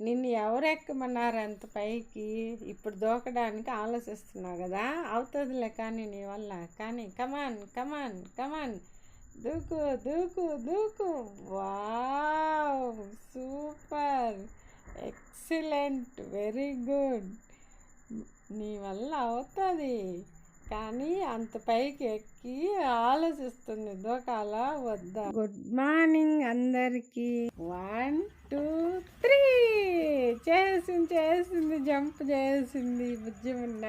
నిన్ను ఎవరెక్కమన్నారు అంత పైకి? ఇప్పుడు దూకడానికి ఆలోచిస్తున్నావు కదా? అవుతుందిలే కానీ నీ వల్ల. కానీ కమాన్ కమాన్ కమాన్ దూకు దూకు దూకు. Wow super excellent very good నీ వల్ల అవుతుంది. కానీ అంత పైకి ఎక్కి ఆలోచిస్తుంది. దూకాలా వద్దా? గుడ్ మార్నింగ్ అందరికీ. వన్ టూ చేసింది చేసింది జంప్ చేసింది బుజ్జిమున్న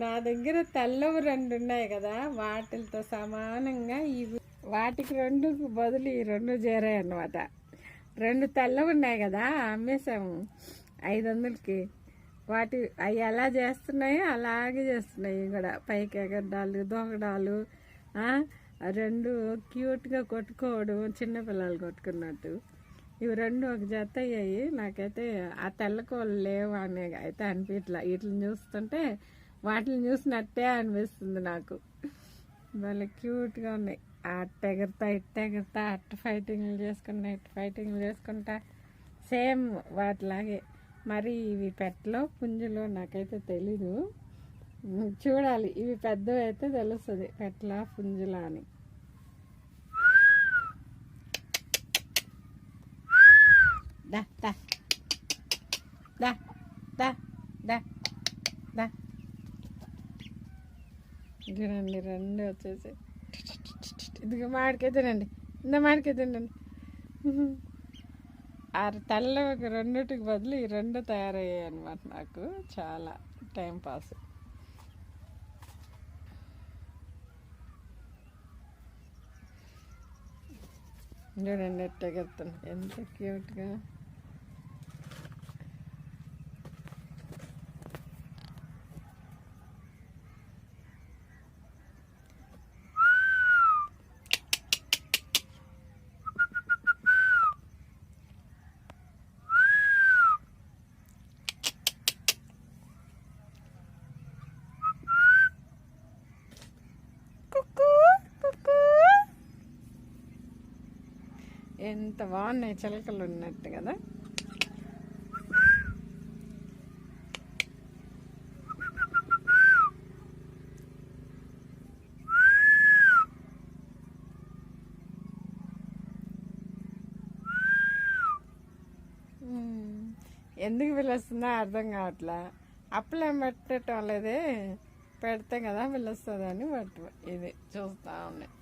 నా దగ్గర తెల్లవి రెండు ఉన్నాయి కదా వాటితో సమానంగా ఇవి వాటికి రెండుకు బదులు ఈ రెండు చేరాయి అన్నమాట. రెండు తెల్లవి ఉన్నాయి కదా అమ్మేసాము ఐదు వందలకి వాటి అవి ఎలా చేస్తున్నాయో అలాగే చేస్తున్నాయి కూడా. పైకి ఎగడాలు దూకడాలు రెండు క్యూట్గా కొట్టుకోవడం చిన్నపిల్లలు కొట్టుకున్నట్టు. ఇవి రెండు ఒక జత అయ్యాయి. నాకైతే ఆ తెల్ల కోళ్ళు లేవు అని అయితే అనిపించలే వీటిని చూస్తుంటే వాటిని చూసినట్టే అనిపిస్తుంది నాకు. భలే క్యూట్గా ఉన్నాయి. అట్ట ఎగురుతా ఇట్ట ఎగురుతా అట్ట ఫైటింగ్లు చేసుకుంటా ఇట్ట ఫైటింగ్లు చేసుకుంటా. సేమ్ వాటిలాగే. మరి ఇవి పెట్టలో పుంజులో నాకైతే తెలీదు. చూడాలి. ఇవి పెద్దవి అయితే తెలుస్తుంది పెట్టలా పుంజులా అని. దా దా దా దా దా దా రండి రెండు వచ్చేసి. ఇదిగో మాడికే తినండి. ఇంత మాడికే తినండి. ఆ తల్ల ఒక రెండుటికి బదులు ఈ రెండు తయారయ్యాయి అనమాట నాకు. చాలా టైం పాస్. చూడండి ఎట్ట ఎంత క్యూట్గా. ఎంత బాగున్నాయి చిలకలు ఉన్నట్టు కదా. ఎందుకు పిలుస్తుందో అర్థం కావట్లే. అప్పులేం పెట్టడం లేదే పెడతాం కదా పిలుస్తుందని బట్ ఇది చూస్తా ఉన్నాయి